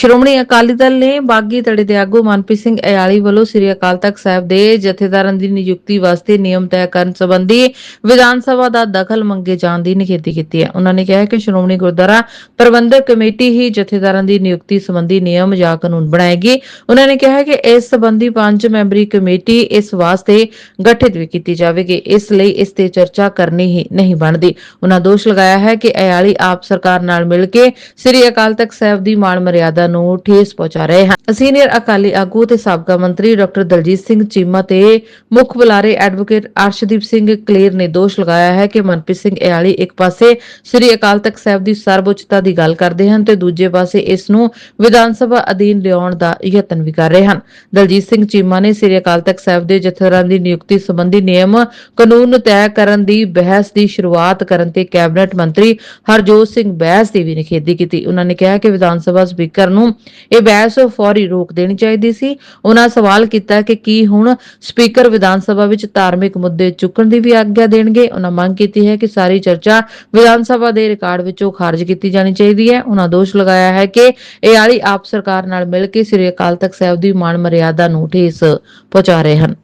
ਸ਼੍ਰੋਮਣੀ ਅਕਾਲੀ ਦਲ ਨੇ ਬਾਗੀ ਧੜੇ ਦੇ ਆਗੂ ਮਨਪ੍ਰੀਤ ਸਿੰਘ ਅਯਾਲੀ ਵੱਲੋਂ ਸ੍ਰੀ ਅਕਾਲ ਤਖਤ ਸਾਹਿਬ ਦੇ ਜਥੇਦਾਰਾਂ ਦੀ ਨਿਯੁਕਤੀ ਵਾਸਤੇ ਨਿਯਮ ਤੈਅ ਕਰਨ ਸੰਬੰਧੀ ਵਿਧਾਨ ਸਭਾ ਦਾ ਦਖਲ ਮੰਗੇ ਜਾਣ ਦੀ ਨਿਖੇਧੀ ਕੀਤੀ ਹੈ। ਉਹਨਾਂ ਨੇ ਕਿਹਾ ਕਿ ਸ਼੍ਰੋਮਣੀ ਗੁਰਦੁਆਰਾ ਪ੍ਰਬੰਧਕ ਕਮੇਟੀ ਹੀ ਜਥੇਦਾਰਾਂ ਦੀ ਨਿਯੁਕਤੀ ਸੰਬੰਧੀ ਨਿਯਮ ਜਾਂ ਕਾਨੂੰਨ ਬਣਾਏਗੀ। ਉਹਨਾਂ ਨੇ ਕਿਹਾ ਕਿ ਇਸ ਸੰਬੰਧੀ ਪੰਜ ਮੈਂਬਰੀ ਕਮੇਟੀ ਇਸ ਵਾਸਤੇ ਗਠਿਤ ਵੀ ਕੀਤੀ ਜਾਵੇਗੀ। ਇਸ ਲਈ ਇਸ ਤੇ ਚਰਚਾ ਕਰਨੀ ਹੀ ਨਹੀਂ ਬਣਦੀ। ਉਹਨਾਂ ਦੋਸ਼ ਲਗਾਇਆ ਹੈ ਕਿ ਅਯਾਲੀ ਆਪ ਸਰਕਾਰ ਨਾਲ ਮਿਲ ਕੇ ਸ੍ਰੀ ਅਕਾਲ ਤਖਤ ਸਾਹਿਬ ਦੀ ਮਾਣ ਮਰਿਆਦਾ ਨੂੰ ਠੇਸ ਪਹੁੰਚਾ ਰਹੇ ਹਨ। ਸੀਨੀਅਰ ਅਕਾਲੀ ਆਗੂ ਤੇ ਸਾਬਕਾ ਮੰਤਰੀ ਡਾਕਟਰ ਦਲਜੀਤ ਸਿੰਘ ਚੀਮਾ ਤੇ ਮੁੱਖ ਬੁਲਾਰੇ ਐਡਵੋਕੇਟ ਅਰਸ਼ਦੀਪ ਸਿੰਘ ਕਲੇਰ ਨੇ ਦੋਸ਼ ਲਗਾਇਆ ਹੈ ਕਿ ਮਨਪ੍ਰੀਤ ਸਿੰਘ ਅਯਾਲੀ ਇੱਕ ਪਾਸੇ ਸ੍ਰੀ ਅਕਾਲ ਤਖਤ ਸਾਹਿਬ ਦੀ ਸਰਵਉੱਚਤਾ ਦੀ ਗੱਲ ਕਰਦੇ ਹਨ ਤੇ ਦੂਜੇ ਪਾਸੇ ਇਸ ਨੂੰ ਵਿਧਾਨ ਸਭਾ ਅਧੀਨ ਲਿਆਉਣ ਦਾ ਯਤਨ ਵੀ ਕਰ ਰਹੇ ਹਨ। ਦਲਜੀਤ ਸਿੰਘ ਚੀਮਾ ਨੇ ਸ੍ਰੀ ਅਕਾਲ ਤਖਤ ਸਾਹਿਬ ਦੇ ਜਥੇਦਾਰਾਂ ਦੀ ਨਿਯੁਕਤੀ ਸੰਬੰਧੀ ਨਿਯਮ ਕਾਨੂੰਨ ਤੈਅ ਕਰਨ ਦੀ ਬਹਿਸ ਦੀ ਸ਼ੁਰੂਆਤ ਕਰਨ ਤੇ ਕੈਬਨਿਟ ਮੰਤਰੀ ਹਰਜੋਤ ਸਿੰਘ ਬਹਿਸ ਦੀ ਵੀ ਨਿਖੇਧੀ ਕੀਤੀ। ਉਹਨਾਂ ਨੇ ਕਿਹਾ ਕਿ ਵਿਧਾਨ ਸਭਾ ਸਪੀਕਰ ਨੂੰ ਇਹ ਬਹਿਸ ਫੌਰੀ ਰੋਕ ਦੇਣੀ ਚਾਹੀਦੀ ਸੀ। ਉਹਨਾਂ ਸਵਾਲ ਕੀਤਾ ਕਿ ਕੀ ਹੁਣ ਸਪੀਕਰ ਵਿਧਾਨ ਸਭਾ ਵਿੱਚ ਧਾਰਮਿਕ ਮੁੱਦੇ ਚੁੱਕਣ ਦੀ ਵੀ ਆਗਿਆ ਦੇਣਗੇ। ਉਹਨਾਂ ਮੰਗ ਕੀਤੀ ਹੈ ਕਿ ਸਾਰੀ ਚਰਚਾ ਵਿਧਾਨ ਸਭਾ ਦੇ ਰਿਕਾਰਡ ਵਿੱਚੋਂ ਖਾਰਜ ਕੀਤੀ ਜਾਣੀ ਚਾਹੀਦੀ ਹੈ। ਉਹਨਾਂ ਦੋਸ਼ ਲਗਾਇਆ ਹੈ ਕਿ ਇਹ ਆਲੀ ਆਪ ਸਰਕਾਰ ਨਾਲ ਮਿਲ ਕੇ ਸ੍ਰੀ ਅਕਾਲ ਤਖਤ ਸਾਹਿਬ ਦੀ ਮਾਣ ਮਰਿਆਦਾ ਨੂੰ ਠੇਸ ਪਹੁੰਚਾ ਰਹੇ ਹਨ।